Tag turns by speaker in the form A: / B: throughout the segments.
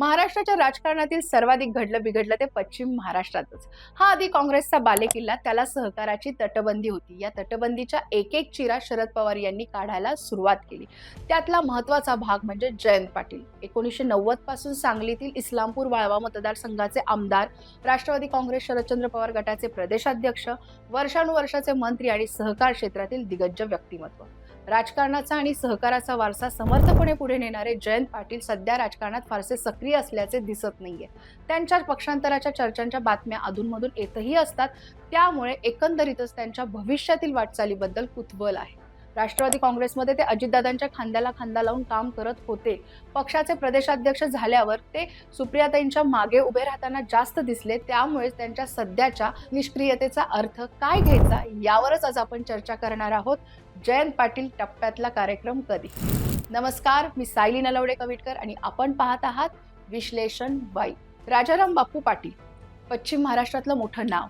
A: महाराष्ट्राच्या राजकारणातील सर्वाधिक घडलं बिघडलं ते पश्चिम महाराष्ट्रातच. हा आधी काँग्रेसचा बालेकिल्ला त्याला सहकाराची तटबंदी होती. या तटबंदीच्या एक एक चिरा शरद पवार यांनी काढायला सुरुवात केली. त्यातला महत्त्वाचा भाग म्हणजे जयंत पाटील. एकोणीसशे नव्वदपासून सांगलीतील इस्लामपूर वाळवा मतदारसंघाचे आमदार राष्ट्रवादी काँग्रेस शरदचंद्र पवार गटाचे प्रदेशाध्यक्ष वर्षानुवर्षाचे मंत्री आणि सहकार क्षेत्रातील दिग्गज व्यक्तिमत्व. राजकारणाचा आणि सहकाराचा वारसा समर्थपणे पुढे नेणारे जयंत पाटील सध्या राजकारणात फारसे सक्रिय असल्याचे दिसत नाहीये. त्यांच्या पक्षांतराच्या चर्चांच्या बातम्या अधूनमधून येतही असतात. त्यामुळे एकंदरीतच त्यांच्या भविष्यातील वाटचालीबद्दल कुतूहल आहे. राष्ट्रवादी काँग्रेसमध्ये ते अजितदादांच्या खांद्याला खांदा लावून काम करत होते. पक्षाचे प्रदेशाध्यक्ष झाल्यावर ते सुप्रियाताईंच्या मागे उभे राहताना जास्त दिसले. त्यामुळे त्यांच्या सध्याच्या निष्क्रियतेचा अर्थ काय घ्यायचा यावरच आज आपण चर्चा करणार आहोत. जयंत पाटील टप्प्यातला कार्यक्रम कधी? नमस्कार मी सायली नलवडे कविटकर आणि आपण पाहत आहात विश्लेषण वाई राजाराम बापू पाटील पश्चिम महाराष्ट्रातलं मोठं नाव.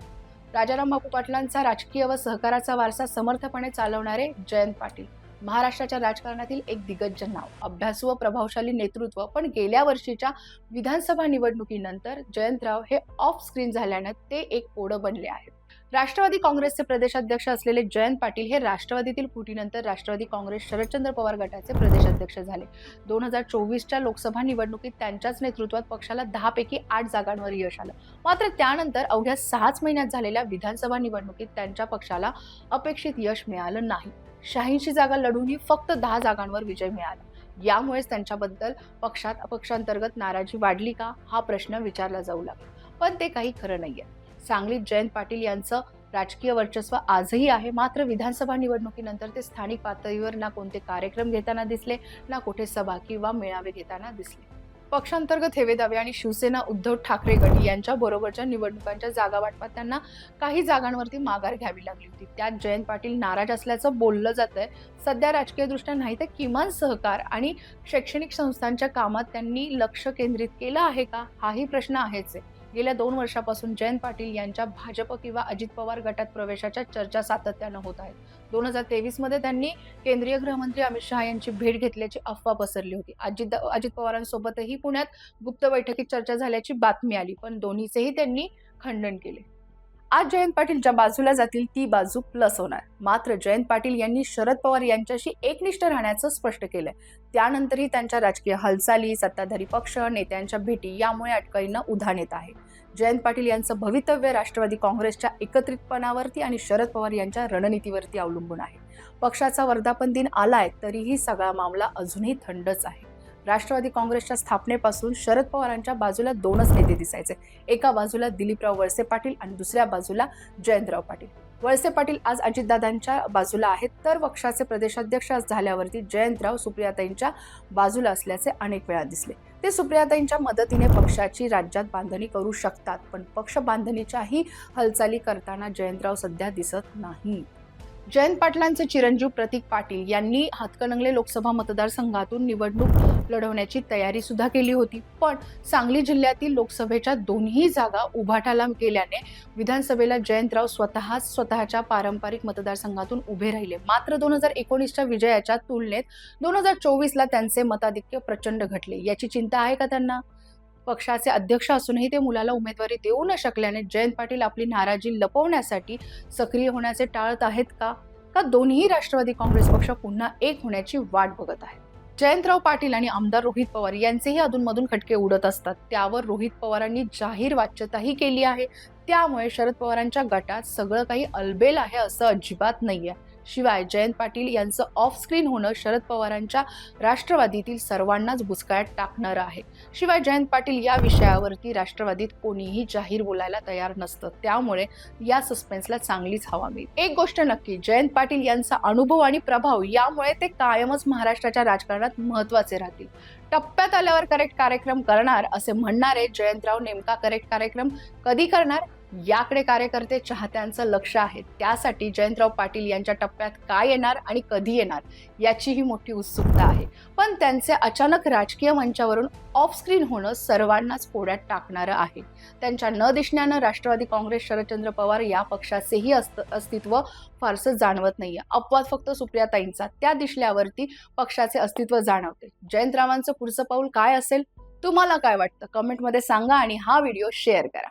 A: राजाराम बापू पाटलांचा राजकीय व सहकाराचा वारसा समर्थपणे चालवणारे जयंत पाटील. महाराष्ट्राच्या राजकारणातील एक दिग्गज नाव अभ्यासू व प्रभावशाली नेतृत्व. पण गेल्या वर्षीच्या विधानसभा निवडणुकीनंतर जयंतराव हे ऑफ स्क्रीन झाल्यानं ते एक पोडं बनले आहेत. राष्ट्रवादी काँग्रेसचे प्रदेशाध्यक्ष असलेले जयंत पाटील हे राष्ट्रवादीतील फुटीनंतर राष्ट्रवादी काँग्रेस शरदचंद्र पवार गटाचे प्रदेशाध्यक्ष झाले. दोन हजार चोवीसच्या लोकसभा निवडणुकीत त्यांच्याच नेतृत्वात पक्षाला दहापैकी आठ जागांवर यश आलं. मात्र त्यानंतर अवघ्या सहाच महिन्यात झालेल्या विधानसभा निवडणुकीत त्यांच्या पक्षाला अपेक्षित यश मिळालं नाही. शहाऐंशी जागा लढूनही फक्त दहा जागांवर विजय मिळाला. यामुळेच त्यांच्याबद्दल पक्षात अपक्षांतर्गत नाराजी वाढली का? हा प्रश्न विचारला जाऊ लागला. पण ते काही खरं नाहीये. सांगलीत जयंत पाटील यांचं राजकीय वर्चस्व आजही आहे. मात्र विधानसभा निवडणुकीनंतर ते स्थानिक पातळीवर ना कोणते कार्यक्रम घेताना दिसले ना कुठे सभा किंवा मेळावे घेताना दिसले. पक्षांतर्गत हेवे दावे आणि शिवसेना उद्धव ठाकरे गट यांच्या बरोबरच्या निवडणुकांच्या जागा वाटपात त्यांना काही जागांवरती माघार घ्यावी लागली होती. त्यात जयंत पाटील नाराज असल्याचं बोललं जातंय. सध्या राजकीयदृष्ट्या नाही तर किमान सहकार आणि शैक्षणिक संस्थांच्या कामात त्यांनी लक्ष केंद्रित केलं आहे का? हाही प्रश्न आहेच आहे. गेल्या दोन वर्षापासून जयंत पाटील यांच्या भाजप किंवा अजित पवार गटात प्रवेशाच्या चर्चा सातत्यानं होत आहेत दोन हजार तेवीसमध्ये त्यांनी केंद्रीय गृहमंत्री अमित शहा यांची भेट घेतल्याची अफवा पसरली होती. अजित अजित पवारांसोबतही पुण्यात गुप्त बैठकीत चर्चा झाल्याची बातमी आली पण दोन्हीचेही त्यांनी खंडन केले. आज जयंत पाटील ज्या बाजूला जातील ती बाजू प्लस होणार. मात्र जयंत पाटील यांनी शरद पवार यांच्याशी एकनिष्ठ राहण्याचं स्पष्ट केलंय. त्यानंतरही त्यांच्या राजकीय हालचाली सत्ताधारी पक्ष नेत्यांच्या भेटी यामुळे अटकळींना उधाण येत आहे. जयंत पाटील यांचं भवितव्य राष्ट्रवादी काँग्रेसच्या एकत्रितपणावरती आणि शरद पवार यांच्या रणनीतीवरती अवलंबून आहे. पक्षाचा वर्धापन दिन आलाय तरीही सगळा मामला अजूनही थंडच आहे. राष्ट्रवादी काँग्रेसच्या स्थापनेपासून शरद पवारांच्या बाजूला दोनच नेते दिसायचे. एका बाजूला दिलीपराव वळसे पाटील आणि दुसऱ्या बाजूला जयंतराव पाटील. वळसे पाटील आज अजितदादांच्या बाजूला आहेत तर पक्षाचे प्रदेशाध्यक्ष झाल्यावरती जयंतराव सुप्रियाताईंच्या बाजूला असल्याचे अनेक वेळा दिसले. ते सुप्रियाताईंच्या मदतीने पक्षाची राज्यात बांधणी करू शकतात पण पक्ष बांधणीच्याही हालचाली करताना जयंतराव सध्या दिसत नाही. जयंत पाटलांचे चिरंजीव प्रतीक पाटील यांनी हातकणंगले लोकसभा मतदारसंघातून निवडणूक लढवण्याची तयारी सुद्धा केली होती. पण सांगली जिल्ह्यातील लोकसभेच्या दोन्ही जागा उभाटाला गेल्याने विधानसभेला जयंतराव स्वतःच स्वतःच्या पारंपरिक मतदारसंघातून उभे राहिले. मात्र दोन हजार एकोणीसच्या विजयाच्या तुलनेत दोन हजार चोवीसला त्यांचे मताधिक्य प्रचंड घटले. याची चिंता आहे का त्यांना? पक्षाचे अध्यक्ष असूनही ते मुलाला उमेदवारी देऊ न शकल्याने जयंत पाटील आपली नाराजी लपवण्यासाठी सक्रिय होण्याचे टाळत आहेत का? का दोन्ही राष्ट्रवादी काँग्रेस पक्ष पुन्हा एक होण्याची वाट बघत आहेत? जयंतराव पाटील आणि आमदार रोहित पवार यांचेही अधूनमधून खटके उडत असतात. त्यावर रोहित पवारांनी जाहीर वाच्यताही केली आहे. त्यामुळे शरद पवारांच्या गटात सगळं काही अलबेल आहे असं अजिबात नाही आहे शिवाय जयंत पाटील यांचं ऑफ स्क्रीन होणं शरद पवारांच्या राष्ट्रवादीतील सर्वांनाच भुसकाळ्यात टाकणारं आहे. शिवाय जयंत पाटील या विषयावरती राष्ट्रवादीत कोणीही जाहीर बोलायला तयार नसतं. त्यामुळे या सस्पेन्सला चांगलीच हवा मिळेल एक गोष्ट नक्की जयंत पाटील यांचा अनुभव आणि प्रभाव यामुळे ते कायमच महाराष्ट्राच्या राजकारणात महत्त्वाचे राहतील. टप्प्यात आल्यावर करेक्ट कार्यक्रम करणार असे म्हणणारे जयंतराव नेमका करेक्ट कार्यक्रम कधी करणार? याकडे कार्यकर्ते चाहत्यांचं लक्ष आहे. त्यासाठी जयंतराव पाटील यांच्या टप्प्यात काय येणार आणि कधी येणार याचीही मोठी उत्सुकता आहे. पण त्यांचे अचानक राजकीय मंचावरून ऑफ स्क्रीन होणं सर्वांनाच पोड्यात टाकणारं आहे. त्यांच्या न दिसण्यानं राष्ट्रवादी काँग्रेस शरदचंद्र पवार या पक्षाचेही अस्त अस्तित्व फारसं जाणवत नाहीये. अपवाद फक्त सुप्रियाताईंचा. त्या दिसल्यावरती पक्षाचे अस्तित्व जाणवते. जयंतरावांचं पुढचं पाऊल काय असेल? तुम्हाला काय वाटतं? कमेंटमध्ये सांगा आणि हा व्हिडिओ शेअर करा.